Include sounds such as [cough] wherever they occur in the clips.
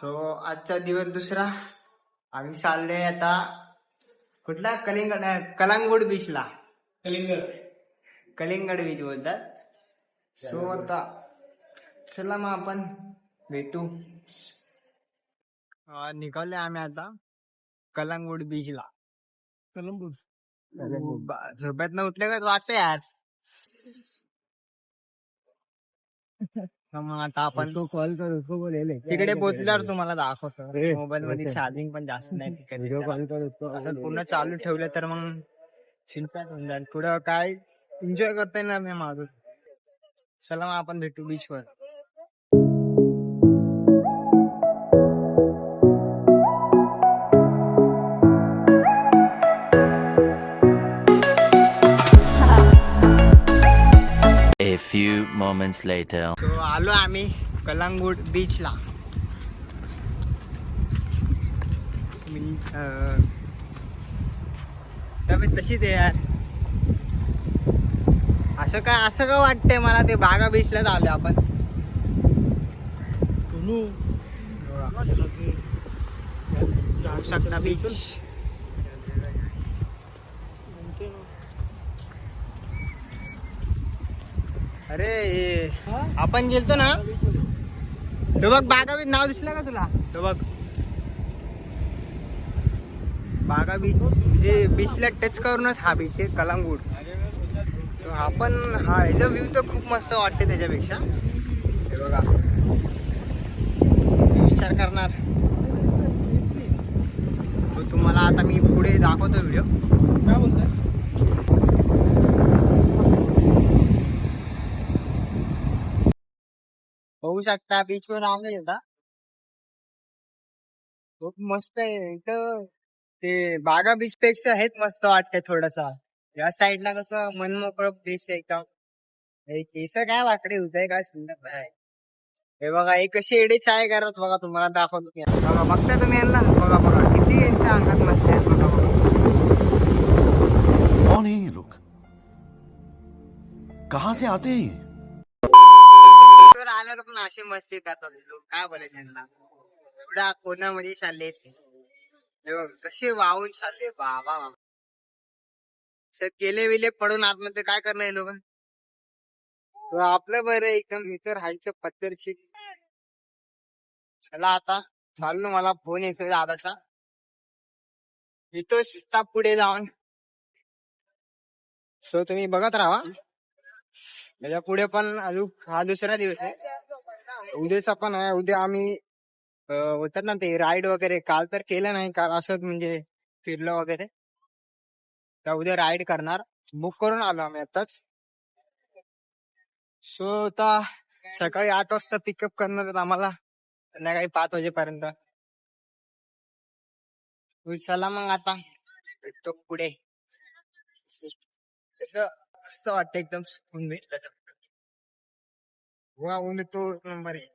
So आजचा दिवस दुसरा. आम्ही चाललोय आता कुठला? कलिंगड कलांगूड बीचला कलिंगड. कलिंगड बीच बोलतात. तो आता चला मग आपण भेटू. अं, निघालोय आम्ही आता कलांगूड बीचला कलंबूर बा- झोपेतनं उठले का वाटतं यार [laughs] मग आता आपण तो कॉल कर उसको बोले तिकडे पोहोचल्यावर तुम्हाला दाखवतो. अरे, मोबाईल मध्ये ओके. चार्जिंग पण जास्त नाही व्हिडिओ कॉल पूर्ण चालू ठेवलं तर मग चिंता होऊन जाईल. पुढं काय? एन्जॉय करता येणार नाही माझं चला मग आपण भेटू बीच वर. Few moments later. So, आलो आम्ही कलांगूट बीचला तब्येत तशीच आहे यार. असं काय असं का वाटतंय मला ते बागा बीचलाच आलो आपण? सुनू. जाऊ शकता बीच अरे आपण गेलतो ना? तो बघ बागा बीच नाव दिसलं का तुला? तो बघ. बागा बीच म्हणजे बीचला टच करूनच हा बीच आहे कलांगूट. तो हा हा ह्याचा व्ह्यू तर खूप मस्त वाटते त्याच्यापेक्षा. हे बघा. विचार करणार. तो तुम्हाला आता मी पुढे दाखवतो व्हिडिओ काय बोलताय? बघू शकता बीच वर आलोय आता खूप मस्त आहे. इथं ते बागा बीच पेक्षा हेच मस्त वाटतंय थोडस. या साईडला कसं मनमोकळं बीच आहे एकदम. केस काय वाकडे होत काय सुंदर आहे हे बघा एक कशी एडे चाय करत बघा तुम्हाला दाखवतो मी. बघा बघता तुम्ही यांना? बघा बघा किती यांच्या अंगात मस्त आहे. बघा बघा. कौन है ये लोग? से आते हैं अशी मस्ती करतात लोक. काय बोलायचं यांना एवढ्या कोणामध्ये चालले हे बघ कसे वाहून चालले? बाबा बाबा. केले गेले विले पडून आतमध्ये काय करणार हे लोक? आपलं बरं एकदम. इतर हायचं पत्तरशी चला आता. चाललो मला फोन येतोय दादाचा. इथं शिस्ता पुढे जाऊन. सो तुम्ही बघत राहा. त्याच्या पुढे पण अजून हा दुसरा दिवस आहे. उद्याचा पण आहे उद्या आम्ही अं, होतात ना ते राईड वगैरे काल तर केलं नाही काल असंच म्हणजे फिरलो वगैरे. तर उद्या राईड करणार. बुक करून आलो आम्ही आताच सो आता सकाळी आठ वाजता पिकअप करणार आहेत आम्हाला. संध्याकाळी पाच वाजेपर्यंत. चला मग आता. भेटतो पुढे. असं असं वाटतं एकदम सुकून भेटलं तर. ऊन तो एक नंबर आहे.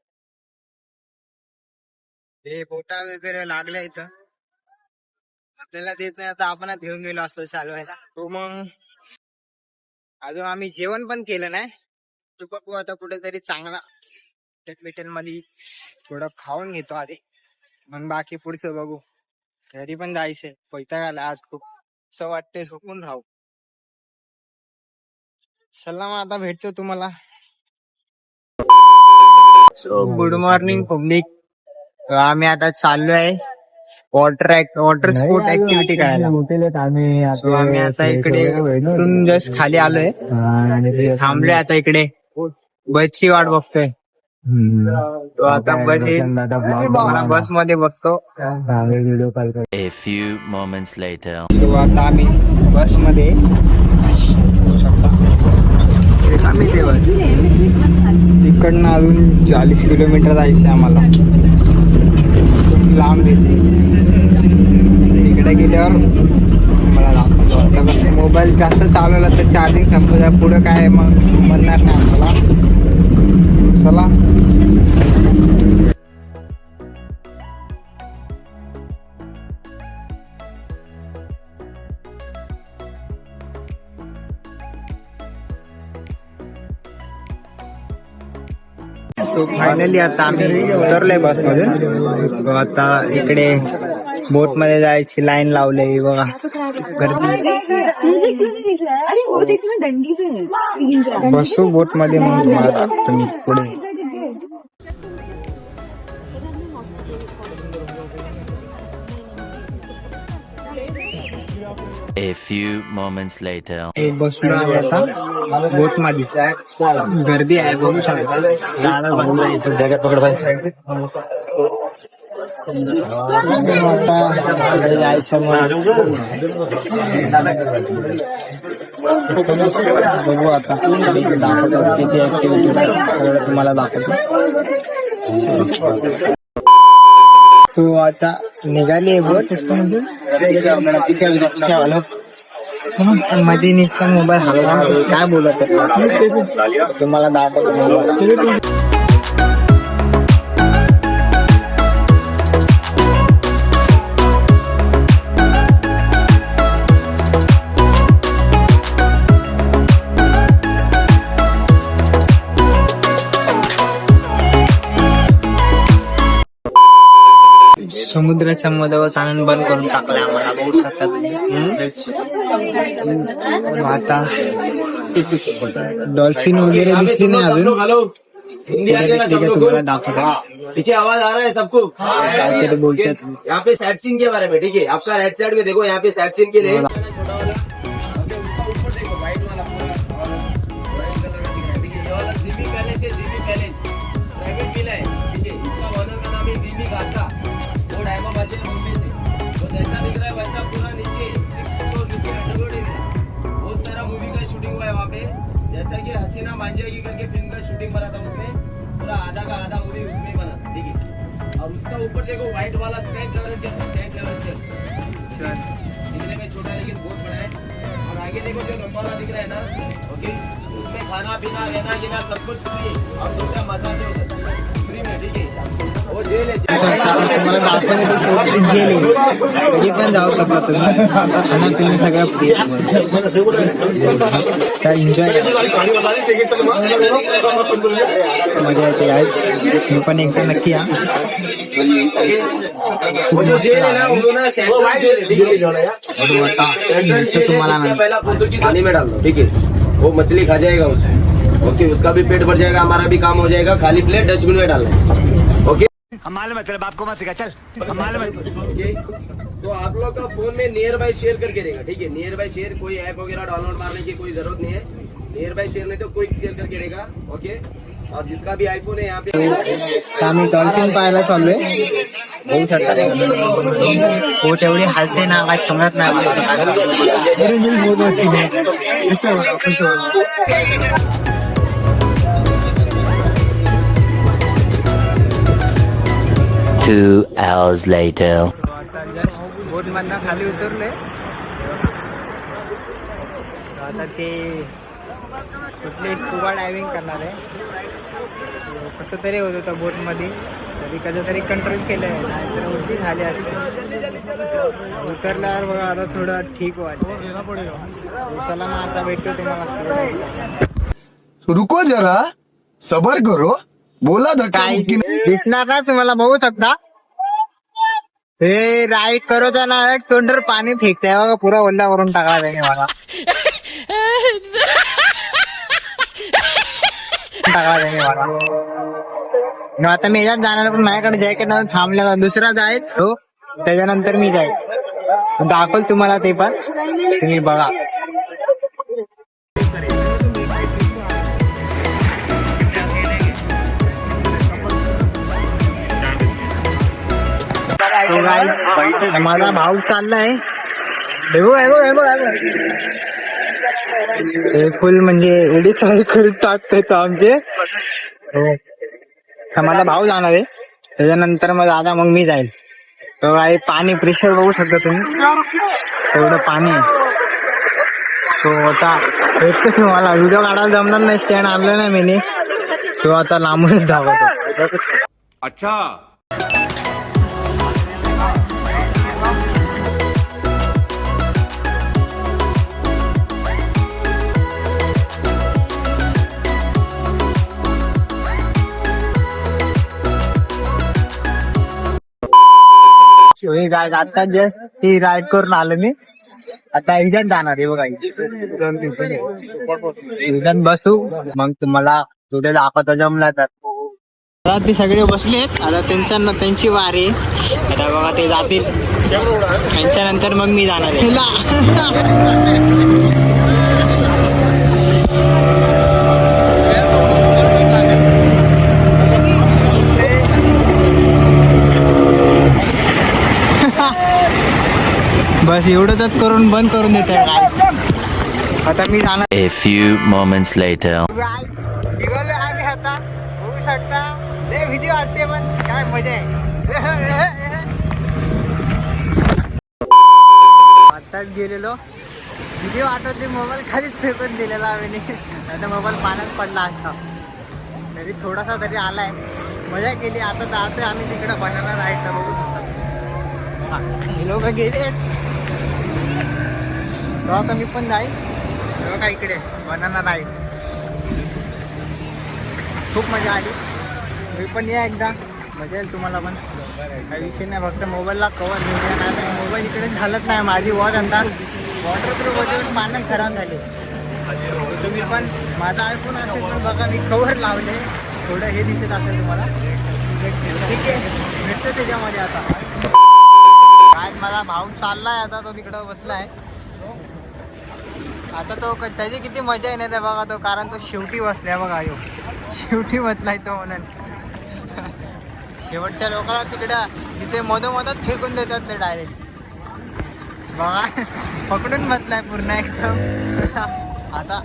ते बोटा वगैरे लागल्या इथं. आपल्याला देत नाही आता आपण घेऊन गेलो असतो चालवायला. तो मग. अजून आम्ही जेवण पण केलं नाही. तू बघू आता कुठेतरी चांगला. हॉटेल मध्ये थोडं खाऊन घेतो आधी. मग बाकी पुढचं बघू. घरी पण जायचंय. पैता आला आज खूप. असं वाटतंय झोपून राहू. चला मग आता भेटतो तुम्हाला. गुड मॉर्निंग पब्लिक आम्ही आता चाललोय. वॉटर वॉटर स्पोर्ट ऍक्टिव्हिटी करायला. So, आम्ही आता इकडे इथून जस्ट खाली आलोय. थांबलोय आता इकडे. बसची वाट बघतोय. तो आता बस येईल. बसमध्ये बसतो. व्हिडिओ कॉल कर A few moments later. So आता आम्ही बसमध्ये ते बस. इकडनं अजून चाळीस किलोमीटर जायचं आहे आम्हाला. लांब येते तिकडे गेल्यावर मला दाखवतो आता कसं मोबाईल जास्त चालवला तर चार्जिंग संपत पुढं काय मग समजणार नाही आम्हाला. चला. फायनली आता आम्ही उतरलोय बस मधून आता इकडे बोटमध्ये जायची लाईन लावली बघा. गर्दी. बसू बोटमध्ये मग तुम्हाला पुढे. A few moments later. एक बसलो आहे आता बोटमध्ये गर्दी आहे बघू शकता जायला बंद आहे इथं. आता इकडे जायचं मग बघू आता दाखवतो किती ऍक्टिव्हिटी सगळं तुम्हाला दाखवतो सो आता निघाली आहे बोटमध्ये निघता मोबाईल हलवा काय बोलत आहे? तुम्हाला दाखवतो. समुद्राच्या मधावर आणून बंद करून टाकला आम्हाला. शकता आता. डॉल्फिन वगैरे दिसली नाही अजून. तुम्हाला? दाखवतो. पीछे आवाज़ आ रहा है सबको. बोलते यहाँ पे साइड सीन के बारे में ठीक है? आपका राइट साइड में देखो यहाँ पे साइड सीन के लिए। जैसा कि हसीना मान जाएगी करके फिल्म का शूटिंग बना था उसमें। पूरा आधा का आधा मूवी उसमें ही बना था है। और उसका ऊपर देखो व्हाइट वाला saint level church saint level church दिखने में छोटा लेकिन बहुत बड़ा है। और आगे देखो जो लंबा वाला दिख रहा है ना ओके उसमें खाना पीना रहना गिना सब कुछ फ्री और दूसरा मजा से होता है। तुम्हाला आहे पण जाऊ शकता तुम्ही पिणं सगळं फ्री एन्जॉय मजा येते आज मी पण एकदा नक्की या तुम्हाला ठीक आहे. वो मछली खा जाएगा उसे ओके उसका भी पेट भर जाएगा हमारा भी काम हो जाएगा खाली प्लेट डस्टबिन में डालना है ओके ओके तो आप लोग का फ़ोन में नियर बाय शेयर करके रहेगा ठीक है नियर बाय शेयर कोई ऐप वगैरह डाउनलोड मारने की कोई ज़रूरत नहीं है नियर बाय शेयर नहीं तो क्विक शेयर करके रहेगा ओके और जिसका भी आईफोन है यहाँ पे तर आम्ही डॉल्फिन पाहायला चाललोय बघू शकता पोट एवढी हलते ना काय समजत नाही Two hours later. बोट मधनं खाली उतरले. आता ते कुठले स्कुबा डायव्हिंग करणार आहे. कसं तरी होत होतं बोटमध्ये तरी कसं तरी कंट्रोल केलंय. नाहीतर उलटी झाली असते. उतरल्यावर बघा आता थोडं ठीक वाटतं दिवसाला मग आता भेटतो तुम्हाला. रुको जरा. सबर करो. बोला धक्का काय मुक्की दिसणार ना तुम्हाला बघू शकता. हे राईट करत ना तोंडर पाणी फेकतंय बघा पुरा ओल्ला करून टाकला त्याने मला. टाकला त्याने मग आता मी याच्यात जाणार पण माझ्याकडे जॅकेट नव्हतं थांबलेला दुसरा जाईल तो त्याच्यानंतर मी जाईल. दाखवल तुम्हाला ते पण. तुम्ही बघा. माझा भाऊ चाललाय हे। फुल म्हणजे एडी साडी करून टाकतोय तो आमचे। हो. माझा भाऊ जाणार आहे. त्याच्यानंतर मग दादा मग मी जाईल. पाणी प्रेशर बघू शकता तुम्ही. एवढं पाणी आहे. तो आता एकच मला व्हिडिओ काढायला जमणार नाही. स्टँड आणलं नाही मी. तो आता लांबूनच धावतो. अच्छा. हे काय आता जस्ट ती राईड करून आलो मी. आता एक्झॅक्ट जाणार आहे बघा. एक्झॅक्ट बसू. मग तुम्हाला कुठे दाखवतो जमला तर. आता ते सगळे बसलेत आता त्यांच्या त्यांची वारी आता बघा ते जातील. त्यांच्या नंतर मग मी जाणार आहे. बस एवढंच करून बंद करून देत. आता मी जाणार. A few moments later. निघालो आम्ही आता. होऊ शकता. लय भीती वाटते पण काय मजा आहे. आताच गेलेलो. भीती वाटत ते मोबाईल खालीच फेकून दिलेला आम्ही आता मोबाईल पाण्यात पडला असता तरी थोडासा तरी आलाय. मजा केली. आता जातोय आम्ही तिकडे बनाना राईड बघू शकता. हे लोक गेले तेव्हा कमी मी पण जाईल तेव्हा का इकडे बनाना राईड खूप मजा आली. मी पण या एकदा. मजा येईल तुम्हाला पण. काही विषय नाही फक्त मोबाईलला कवर नाही नाही मोबाईल इकडे झालंच नाही. माझी वॉच आता वॉटरप्रूफ वगैरे मानक खराब झाले. तुम्ही पण माझा ऐकून असेल पण बघा मी कवर लावले. थोडं हे दिसत असेल तुम्हाला. ठीक आहे भेटतं त्याच्यामध्ये आता. आज माझा भाऊ चाललाय आता तो तिकडं बसलाय. आता तो क- त्याची किती मजा आहे बघा तो कारण तो शेवटी बसलाय बघा यो. शेवटी बसलाय तो म्हणून. शेवटच्या लोकांना तिकडं तिथे मधोमधच फेकून देतात ते डायरेक्ट बघा पकडून बसलाय पूर्ण एकदम. आता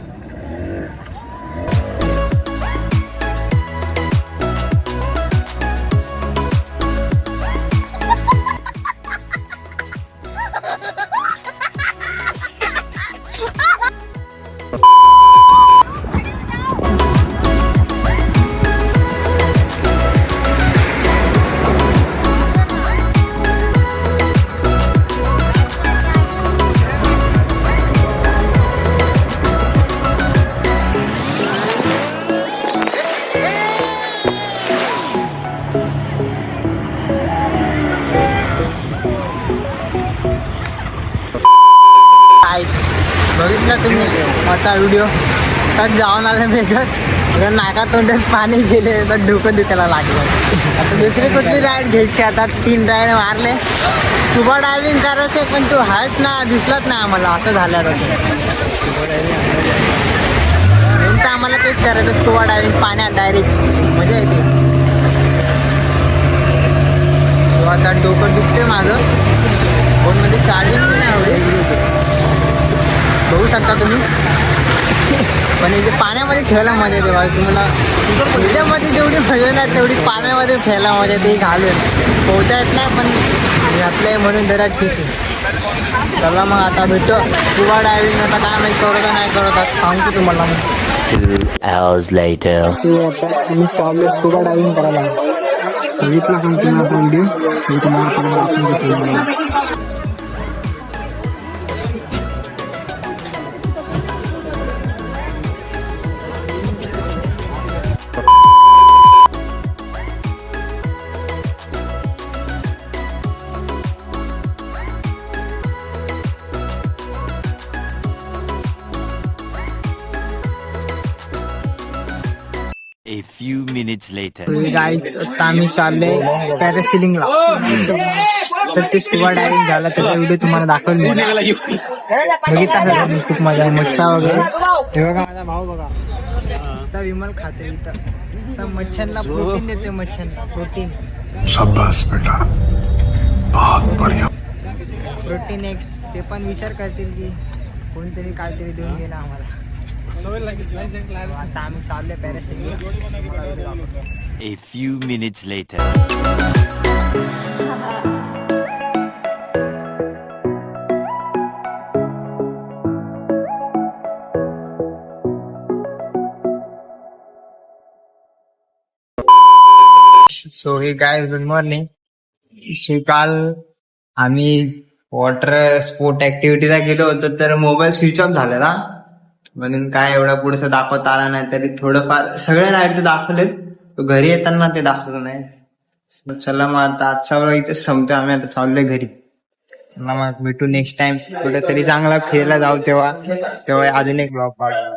आता व्हिडिओ तर जाऊन आले बेगर अगर नाका तोंडात पाणी गेले तर डोकं दुखायला लागलं. आता दुसरी कुठली राईड घ्यायची? आता तीन राईड मारले. स्कुबा डायव्हिंग करायचं पण तू हायच ना दिसलाच नाही आम्हाला. असं झालं आता मेन तर आम्हाला तेच करायचं स्कुबा डायव्हिंग पाण्यात डायरेक्ट मजा येते. आता डोकं दुखते माझं. फोनमध्ये चार्जिंग नाही आवडेल बघू शकता तुम्ही. पण इथे पाण्यामध्ये खेळायला मजा येते बाई तुम्हाला ह्याच्यामध्ये जेवढी मजा नाही तेवढी पाण्यामध्ये खेळायला मजा येते. घालून. पोहता येत नाही पण घातलंय म्हणून जरा ठीक आहे. चला मग आता भेटतो स्कुबा डायव्हिंग आता काय माहिती करत नाही करत. आहे, सांगतो तुम्हाला मग Two hours later. आता मी चाललो स्कुबा डायव्हिंग करायला. सांगतो A few minutes later. गाईच आता आम्ही चाललोय पॅरासिलिंगला तर ते स्कुबा डायव्हिंग झाला त्याचा व्हिडिओ तुम्हाला दाखवेल मी बघितला? खूप मजा आहे. मच्छा वगैरे. हे बघा माझा भाऊ बघा. विमल खाते इथं. मच्छ्यांना प्रोटीन देते मच्छ्यांना. प्रोटीन शाबाश बेटा. बहुत बढ़िया. प्रोटीन एक्स ते पण विचार करतील की कोणीतरी काहीतरी देऊन गेला आम्हाला. आता आम्ही चाललोय parasailing A few minutes later. So hey guy good morning काल आम्ही वॉटर स्पोर्ट ऍक्टिव्हिटीला गेलो होतो तर मोबाईल स्विच ऑफ झालेला म्हणून काय एवढा पुढचं दाखवता आला नाही तरी थोडंफार सगळे नाही ते दाखवलेत घरी येताना ते दाखवलं नाही. चला मग आता आजचा व्लॉग इथे संपतो आम्ही आता चाललोय घरी. चला मग भेटू नेक्स्ट टाइम कुठेतरी चांगला फिरायला जाऊ तेव्हा. तेव्हा अजून एक ब्लॉग काढू.